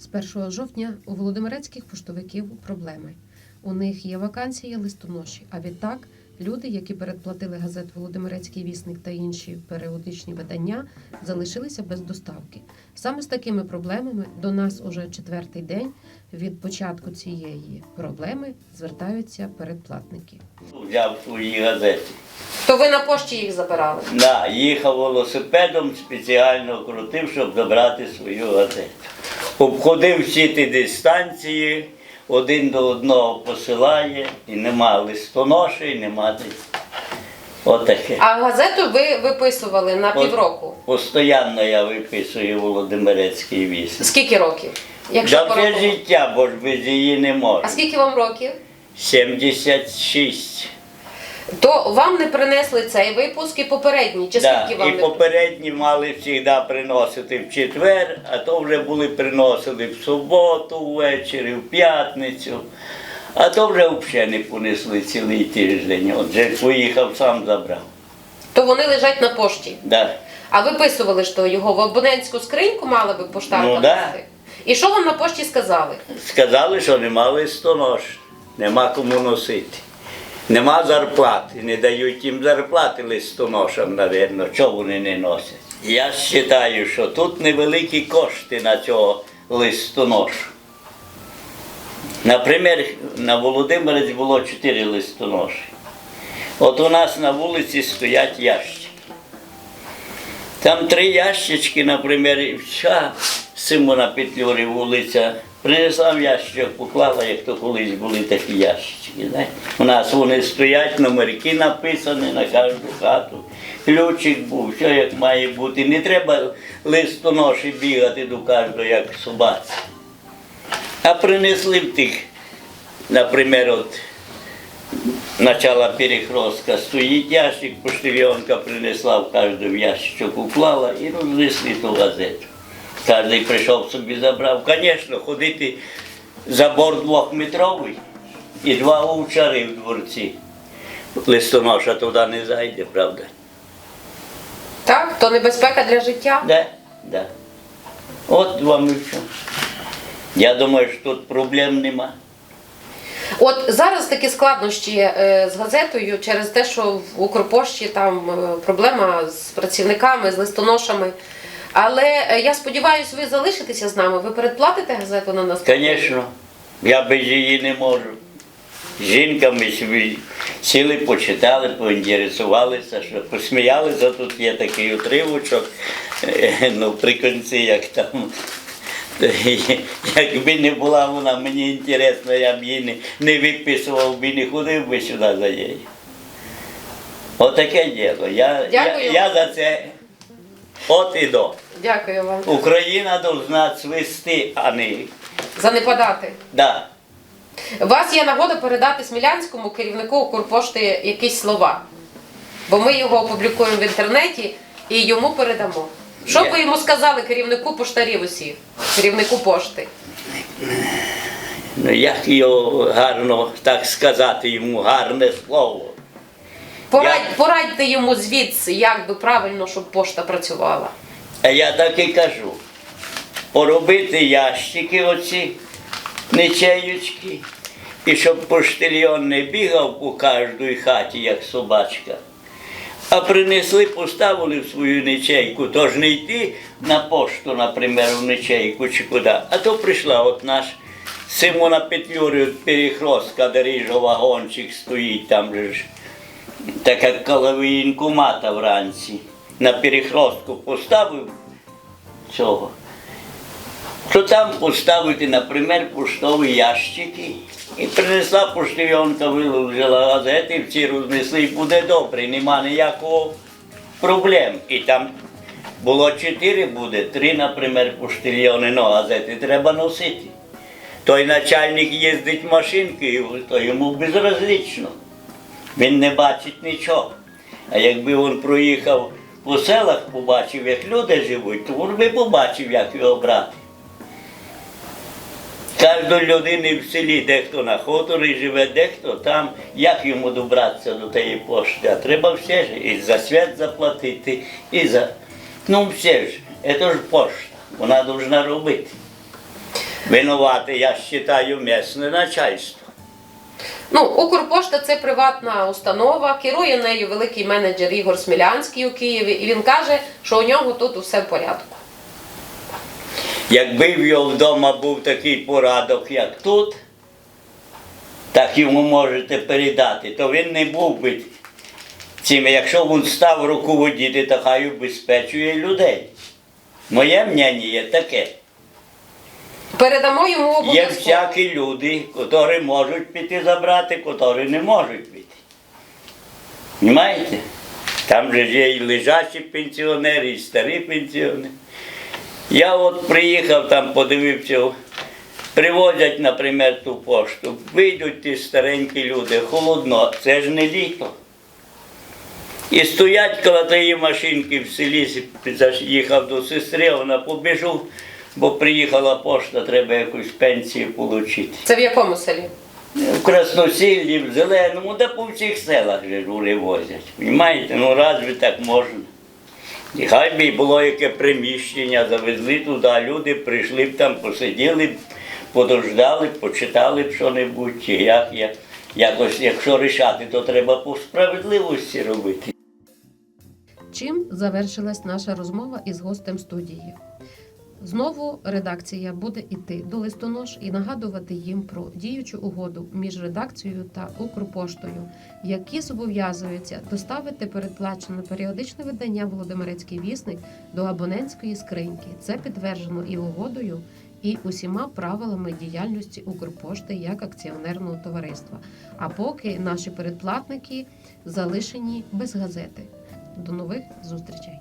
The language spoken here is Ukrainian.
З 1 жовтня у володимирецьких поштовиків проблеми. У них є вакансії листоноші, а відтак люди, які передплатили газет Володимирецький вісник та інші періодичні видання, залишилися без доставки. Саме з такими проблемами до нас уже четвертий день від початку цієї проблеми звертаються передплатники. Взяв свої газети. То ви на пошті їх забирали? Да, їхав велосипедом, спеціально крутив, щоб забрати свою газету. Обходив всі ті дистанції, один до одного посилає, і нема листоноші, і нема десь. Отаке. А газету ви виписували на От. півроку. Постоянно я виписую Володимирецький віс. Скільки років? Якщо все життя, бо ж без її не можу. А скільки вам років? 76. То вам не принесли цей випуск і попередній? Чи Да, скільки вам і не попередні мали завжди приносити в четвер, а то вже були приносили в суботу, ввечері, в п'ятницю. А то вже взагалі не понесли цілий тиждень. Отже, поїхав сам забрав. То вони лежать на пошті. Да. А виписували ж то його в абонентську скриньку мали би поштарка Ну, да. нести? І що вам на пошті сказали? Сказали, що нема листонош, нема кому носити. Нема зарплати, не дають їм зарплати листоношам, напевно, чого вони не носять. Я вважаю, що тут невеликі кошти на цього листоношу. Наприклад, на Володимирець було чотири листоноші. От у нас на вулиці стоять ящики. Там три ящички, наприклад, і вся Симона Петлюри вулиця. Принесла в ящичок, поклала, як то колись були такі ящички. знаєте. У нас вони стоять, номерки написані на кожну хату. Ключик був, все як має бути. Не треба листоноші бігати до кожного, як собаці. А принесли в тих, наприклад, от начала перехростка стоїть ящик, поштальйонка принесла в кожну ящичок, уклала і рознесли ту газету. Кожен прийшов собі забрав. Звісно, ходити забор двохметровий і два овчари в дворці. Листоноша туди не зайде, правда? Так? То небезпека для життя? Да, да. От вам і все. Я думаю, що тут проблем нема. От зараз такі складнощі е, з газетою через те, що в Укрпошті там е, проблема з працівниками, з листоношами. Але е, я сподіваюся, ви залишитеся з нами. Ви передплатите газету на нас? Звісно, я без її не можу. З жінками собі сіли, почитали, поінтересувалися, що посміялися, тут є такий утривочок, е, ну, при кінці, як там. Якби не була вона мені інтересна, я б її не, не виписував би, не ходив би сюди за нею. Отаке діло. Я, я, я за це от і до. Дякую вам. Україна повинна цвісти, а не. Занепадати. Да. У вас є нагода передати смілянському керівнику Укрпошти якісь слова. Бо ми його опублікуємо в інтернеті і йому передамо. Що б ви йому сказали керівнику поштарів усіх, керівнику пошти? Ну, як його гарно так сказати йому гарне слово. Порадь, Я- Порадьте йому звідси, як би правильно, щоб пошта працювала. А я так і кажу. Поробити ящики оці, нечеючки, і щоб поштильйон не бігав по кожній хаті, як собачка. А принесли, поставили в свою нечейку, тож не йти на пошту, наприклад, в нечейку чи куди. А то прийшла от наш Симона Петлюри, от перехростка, де ріже вагончик стоїть там же ж. Така коловоєнкомата вранці. На перехростку поставив цього. То там поставити, наприклад, поштові ящики. І принесла поштальйонка, виложила газети, всі рознесли, і буде добре, нема ніякого проблем. І там було чотири, буде, три, наприклад, поштальйони, ну газети треба носити. Той начальник їздить машинкою, то йому безразлично. Він не бачить нічого. А якби він проїхав по селах, побачив, як люди живуть, то він би побачив, як його брати. Кожної людини в селі, дехто на хуторі живе, дехто там, як йому добратися до тієї пошти. А треба все ж і за свят заплатити, і за. Ну все ж, це ж пошта, вона повинна робити. Винувати, я вважаю, місне начальство. Ну, Укрпошта це приватна установа, керує нею великий менеджер Ігор Смілянський у Києві, і він каже, що у нього тут усе в порядку. Якби в його вдома був такий порадок, як тут, так йому можете передати, то він не був би цим. Якщо він став руководити, то хай убезпечує людей. Моє мнення є таке. Передамо йому Є всякі люди, які можуть піти забрати, які не можуть піти. Понимаєте? Там же є і лежачі пенсіонери, і старі пенсіонери. Я от приїхав там, подивився, привозять, наприклад, ту пошту. Вийдуть ті старенькі люди, холодно, це ж не літо. І стоять коло тієї машинки в селі, заїхав до сестри, вона побіжу, бо приїхала пошта, треба якусь пенсію отримати. Це в якому селі? В Красносіллі, в Зеленому, да по всіх селах же жури возять. Понимаєте? Ну разве так можна? І хай би було яке приміщення, завезли туди, люди прийшли б там, посиділи б, подождали б, почитали б що-небудь, чи як, як. Якось, якщо рішати, то треба по справедливості робити. Чим завершилась наша розмова із гостем студії? Знову редакція буде йти до листонож і нагадувати їм про діючу угоду між редакцією та Укрпоштою, які зобов'язуються доставити передплачене періодичне видання Володимирецький вісник до абонентської скриньки. Це підтверджено і угодою, і усіма правилами діяльності Укрпошти як акціонерного товариства. А поки наші передплатники залишені без газети. До нових зустрічей!